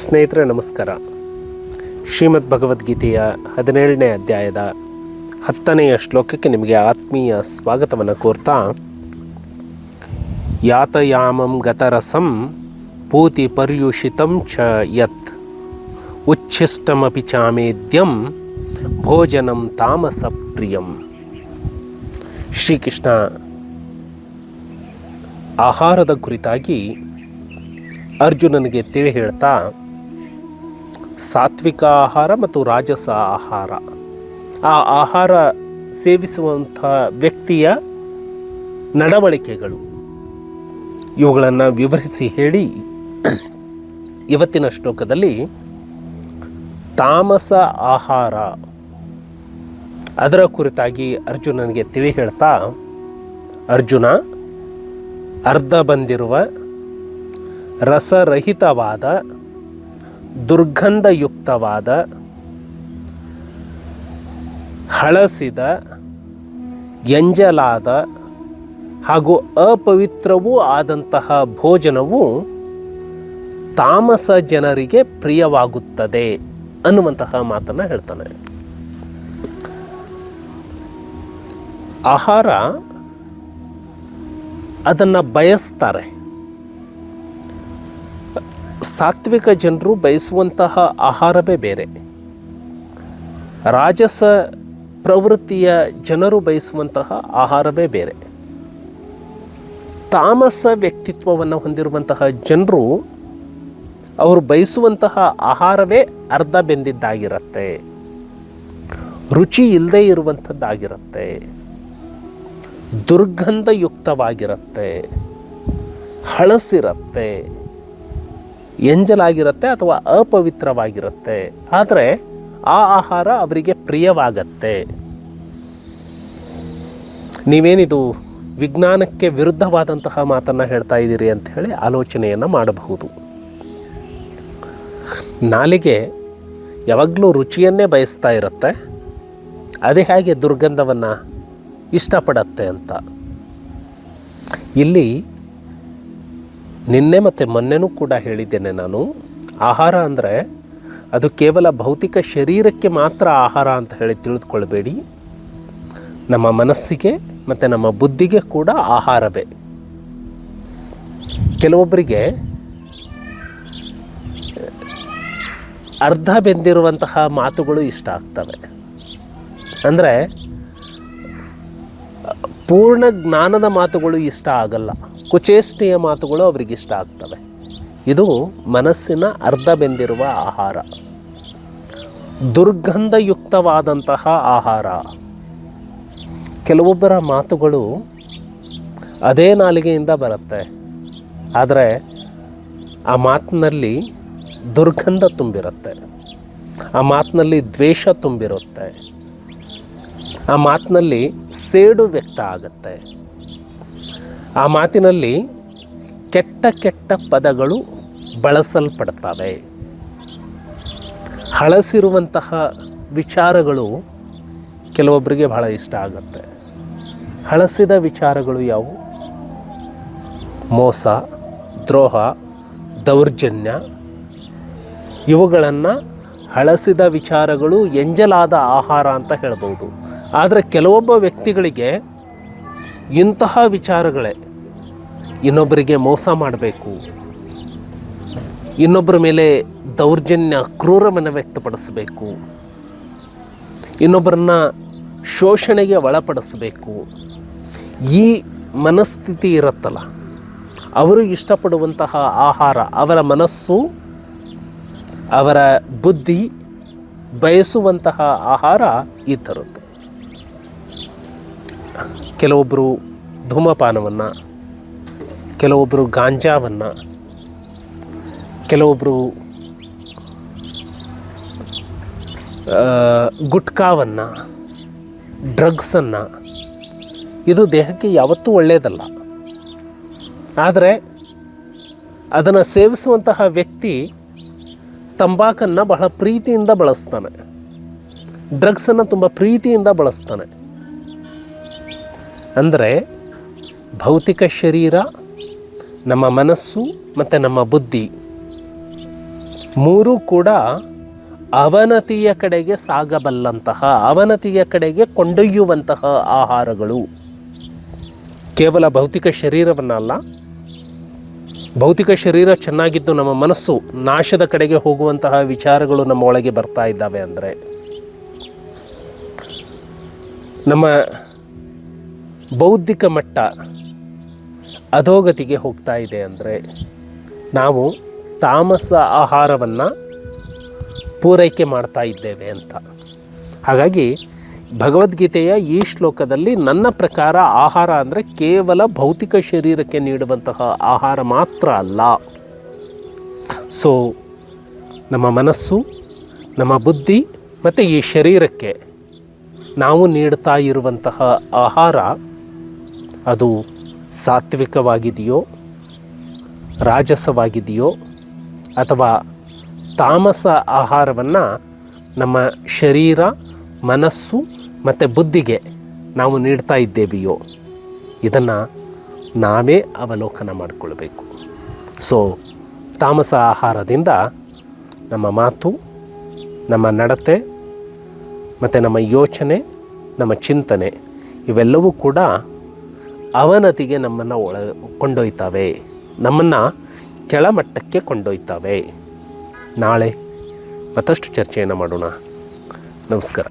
ಸ್ನೇಹಿತರೆ, ನಮಸ್ಕಾರ. ಶ್ರೀಮದ್ ಭಗವದ್ಗೀತೆಯ ಹದಿನೇಳನೇ ಅಧ್ಯಾಯದ ಹತ್ತನೆಯ ಶ್ಲೋಕಕ್ಕೆ ನಿಮಗೆ ಆತ್ಮೀಯ ಸ್ವಾಗತವನ್ನು ಕೋರ್ತಾ, ಯಾತಯಾಮಂ ಗತರಸಂ ಪೂತಿ ಪರ್ಯುಷಿತಂ ಚ ಯತ್. ಉಚ್ಛಿಷ್ಟಮಿ ಚಾಮೇದ್ಯಂ ಭೋಜನಂ ತಾಮಸ ಪ್ರಿಯಂ. ಶ್ರೀಕೃಷ್ಣ ಆಹಾರದ ಕುರಿತಾಗಿ ಅರ್ಜುನನಿಗೆ ತಿಳಿ ಹೇಳ್ತಾ ಸಾತ್ವಿಕ ಆಹಾರ ಮತ್ತು ರಾಜಸ ಆಹಾರ. ಆ ಆಹಾರ ಸೇವಿಸುವಂಥ ವ್ಯಕ್ತಿಯ ನಡವಳಿಕೆಗಳು. ಇವುಗಳನ್ನು ವಿವರಿಸಿ ಹೇಳಿ ಇವತ್ತಿನ ಶ್ಲೋಕದಲ್ಲಿ ತಾಮಸ ಆಹಾರ. ಅದರ ಕುರಿತಾಗಿ ಅರ್ಜುನನಿಗೆ ತಿಳಿ ಹೇಳ್ತಾ, ಅರ್ಜುನ, ಅರ್ಧ ಬಂದಿರುವ ರಸರಹಿತವಾದ ದುರ್ಗಂಧಯುಕ್ತವಾದ, ಹಳಸಿದ, ಎಂಜಲಾದ ಹಾಗೂ ಅಪವಿತ್ರವೂ ಆದಂತಹ ಭೋಜನವು ತಾಮಸ ಜನರಿಗೆ ಪ್ರಿಯವಾಗುತ್ತದೆ ಅನ್ನುವಂತಹ ಮಾತನ್ನು ಹೇಳ್ತಾನೆ. ಆಹಾರ ಅದನ್ನು ಬಯಸ್ತಾರೆ. ಸಾತ್ವಿಕ ಜನರು ಬಯಸುವಂತಹ ಆಹಾರವೇ ಬೇರೆ. ರಾಜಸ ಪ್ರವೃತ್ತಿಯ ಜನರು ಬಯಸುವಂತಹ ಆಹಾರವೇ ಬೇರೆ. ತಾಮಸ ವ್ಯಕ್ತಿತ್ವವನ್ನು ಹೊಂದಿರುವಂತಹ ಜನರು ಅವರು ಬಯಸುವಂತಹ ಆಹಾರವೇ ಅರ್ಧ ಬೆಂದಿದ್ದಾಗಿರುತ್ತೆ. ರುಚಿ ಇಲ್ಲದೆ ಇರುವಂಥದ್ದಾಗಿರುತ್ತೆ. ದುರ್ಗಂಧಯುಕ್ತವಾಗಿರುತ್ತೆ. ಹಳಸಿರುತ್ತೆ. ಎಂಜಲಾಗಿರುತ್ತೆ ಅಥವಾ ಅಪವಿತ್ರವಾಗಿರುತ್ತೆ. ಆದರೆ ಆ ಆಹಾರ ಅವರಿಗೆ ಪ್ರಿಯವಾಗತ್ತೆ. ನೀವೇನಿದು ವಿಜ್ಞಾನಕ್ಕೆ ವಿರುದ್ಧವಾದಂತಹ ಮಾತನ್ನು ಹೇಳ್ತಾ ಇದ್ದೀರಿ ಅಂತ ಹೇಳಿ ಆಲೋಚನೆಯನ್ನು ಮಾಡಬಹುದು. ನಾಲಿಗೆ ಯಾವಾಗಲೂ ರುಚಿಯನ್ನೇ ಬಯಸ್ತಾ ಇರುತ್ತೆ. ಅದೇ ಹೇಗೆ ದುರ್ಗಂಧವನ್ನು ಇಷ್ಟಪಡತ್ತೆ ಅಂತ. ಇಲ್ಲಿ ನಿನ್ನೆ ಮತ್ತು ಮೊನ್ನೆನೂ ಕೂಡ ಹೇಳಿದ್ದೇನೆ ನಾನು. ಆಹಾರ ಅಂದರೆ ಅದು ಕೇವಲ ಭೌತಿಕ ಶರೀರಕ್ಕೆ ಮಾತ್ರ ಆಹಾರ ಅಂತ ಹೇಳಿ ತಿಳಿದುಕೊಳ್ಬೇಡಿ. ನಮ್ಮ ಮನಸ್ಸಿಗೆ ಮತ್ತು ನಮ್ಮ ಬುದ್ಧಿಗೆ ಕೂಡ ಆಹಾರವೇ. ಕೆಲವೊಬ್ಬರಿಗೆ ಅರ್ಧ ಬೆಂದಿರುವಂತಹ ಮಾತುಗಳು ಇಷ್ಟ ಆಗ್ತವೆ. ಅಂದರೆ ಪೂರ್ಣ ಜ್ಞಾನದ ಮಾತುಗಳು ಇಷ್ಟ ಆಗಲ್ಲ. ಕುಚೇಷ್ಟೆಯ ಮಾತುಗಳು ಅವರಿಗೆ ಇಷ್ಟ ಆಗ್ತವೆ. ಇದು ಮನಸ್ಸಿನ ಅರ್ಧ ಬೆಂದಿರುವ ಆಹಾರ. ದುರ್ಗಂಧಯುಕ್ತವಾದಂತಹ ಆಹಾರ. ಕೆಲವೊಬ್ಬರ ಮಾತುಗಳು ಅದೇ ನಾಲಿಗೆಯಿಂದ ಬರುತ್ತೆ. ಆದರೆ ಆ ಮಾತಿನಲ್ಲಿ ದುರ್ಗಂಧ ತುಂಬಿರುತ್ತೆ. ಆ ಮಾತಿನಲ್ಲಿ ದ್ವೇಷ ತುಂಬಿರುತ್ತೆ. ಆ ಮಾತಿನಲ್ಲಿ ಸೇಡು ವ್ಯಕ್ತ ಆಗುತ್ತೆ. ಆ ಮಾತಿನಲ್ಲಿ ಕೆಟ್ಟ ಕೆಟ್ಟ ಪದಗಳು ಬಳಸಲ್ಪಡ್ತವೆ. ಹಳಸಿರುವಂತಹ ವಿಚಾರಗಳು ಕೆಲವೊಬ್ಬರಿಗೆ ಬಹಳ ಇಷ್ಟ ಆಗುತ್ತೆ. ಹಳಸಿದ ವಿಚಾರಗಳು ಯಾವುವು? ಮೋಸ, ದ್ರೋಹ, ದೌರ್ಜನ್ಯ. ಇವುಗಳನ್ನು ಹಳಸಿದ ವಿಚಾರಗಳು ಎಂಜಲಾದ ಆಹಾರ ಅಂತ ಹೇಳ್ಬೋದು. ಆದರೆ ಕೆಲವೊಬ್ಬ ವ್ಯಕ್ತಿಗಳಿಗೆ ಇಂತಹ ವಿಚಾರಗಳೇ. ಇನ್ನೊಬ್ಬರಿಗೆ ಮೋಸ ಮಾಡಬೇಕು. ಇನ್ನೊಬ್ಬರ ಮೇಲೆ ದೌರ್ಜನ್ಯ ಕ್ರೂರವನ್ನು ವ್ಯಕ್ತಪಡಿಸಬೇಕು. ಇನ್ನೊಬ್ಬರನ್ನ ಶೋಷಣೆಗೆ ಒಳಪಡಿಸಬೇಕು. ಈ ಮನಸ್ಥಿತಿ ಇರುತ್ತಲ್ಲ. ಅವರು ಇಷ್ಟಪಡುವಂತಹ ಆಹಾರ, ಅವರ ಮನಸ್ಸು, ಅವರ ಬುದ್ಧಿ ಬಯಸುವಂತಹ ಆಹಾರ ಈ ಥರದ್ದು. ಕೆಲವೊಬ್ಬರು ಧೂಮಪಾನವನ್ನು ಕೆಲವೊಬ್ಬರು ಗಾಂಜಾವನ್ನು ಕೆಲವೊಬ್ಬರು ಗುಟ್ಕಾವನ್ನು, ಡ್ರಗ್ಸನ್ನು, ಇದು ದೇಹಕ್ಕೆ ಯಾವತ್ತೂ ಒಳ್ಳೆಯದಲ್ಲ ಆದರೆ ಅದನ್ನು ಸೇವಿಸುವಂತಹ ವ್ಯಕ್ತಿ ತಂಬಾಕನ್ನು ಬಹಳ ಪ್ರೀತಿಯಿಂದ ಬಳಸ್ತಾನೆ. ಡ್ರಗ್ಸನ್ನು ತುಂಬ ಪ್ರೀತಿಯಿಂದ ಬಳಸ್ತಾನೆ. ಅಂದರೆ ಭೌತಿಕ ಶರೀರ, ನಮ್ಮ ಮನಸ್ಸು ಮತ್ತು ನಮ್ಮ ಬುದ್ಧಿ. ಮೂರೂ ಕೂಡ ಅವನತಿಯ ಕಡೆಗೆ ಸಾಗಬಲ್ಲಂತಹ, ಅವನತಿಯ ಕಡೆಗೆ ಕೊಂಡೊಯ್ಯುವಂತಹ ಆಹಾರಗಳು. ಕೇವಲ ಭೌತಿಕ ಶರೀರವನ್ನಲ್ಲ, ಭೌತಿಕ ಶರೀರ ಚೆನ್ನಾಗಿದ್ದು ನಮ್ಮ ಮನಸ್ಸು, ನಾಶದ ಕಡೆಗೆ ಹೋಗುವಂತಹ ವಿಚಾರಗಳು ನಮ್ಮ ಒಳಗೆ ಬರ್ತಾ ಇದ್ದಾವೆ ಅಂದರೆ. ನಮ್ಮ ಬೌದ್ಧಿಕ ಮಟ್ಟ ಅಧೋಗತಿಗೆ ಹೋಗ್ತಾ ಇದೆ ಅಂದರೆ ನಾವು ತಾಮಸ ಆಹಾರವನ್ನು ಪೂರೈಕೆ ಮಾಡ್ತಾ ಇದ್ದೇವೆ ಅಂತ. ಹಾಗಾಗಿ ಭಗವದ್ಗೀತೆಯ ಈ ಶ್ಲೋಕದಲ್ಲಿ ನನ್ನ ಪ್ರಕಾರ ಆಹಾರ ಅಂದರೆ ಕೇವಲ ಭೌತಿಕ ಶರೀರಕ್ಕೆ ನೀಡುವಂತಹ ಆಹಾರ ಮಾತ್ರ ಅಲ್ಲ. ಸೊ ನಮ್ಮ ಮನಸ್ಸು, ನಮ್ಮ ಬುದ್ಧಿ ಮತ್ತು ಈ ಶರೀರಕ್ಕೆ ನಾವು ನೀಡ್ತಾ ಇರುವಂತಹ ಆಹಾರ ಅದು ಸಾತ್ವಿಕವಾಗಿದೆಯೋ, ರಾಜಸವಾಗಿದೆಯೋ ಅಥವಾ ತಾಮಸ ಆಹಾರವನ್ನು ನಮ್ಮ ಶರೀರ, ಮನಸ್ಸು ಮತ್ತು ಬುದ್ಧಿಗೆ ನಾವು ನೀಡ್ತಾ ಇದ್ದೇವೆಯೋ, ಇದನ್ನು ನಾವೇ ಅವಲೋಕನ ಮಾಡಿಕೊಳ್ಬೇಕು. ಸೊ ತಾಮಸ ಆಹಾರದಿಂದ ನಮ್ಮ ಮಾತು, ನಮ್ಮ ನಡತೆ ಮತ್ತು ನಮ್ಮ ಯೋಚನೆ, ನಮ್ಮ ಚಿಂತನೆ ಇವೆಲ್ಲವೂ ಕೂಡ ಅವನತಿಗೆ ನಮ್ಮನ್ನು ಒಳ ಕೊಂಡೊಯ್ತವೆ. ನಮ್ಮನ್ನು ಕೆಳಮಟ್ಟಕ್ಕೆ ಕೊಂಡೊಯ್ತವೆ. ನಾಳೆ ಮತ್ತಷ್ಟು ಚರ್ಚೆಯನ್ನು ಮಾಡೋಣ. ನಮಸ್ಕಾರ.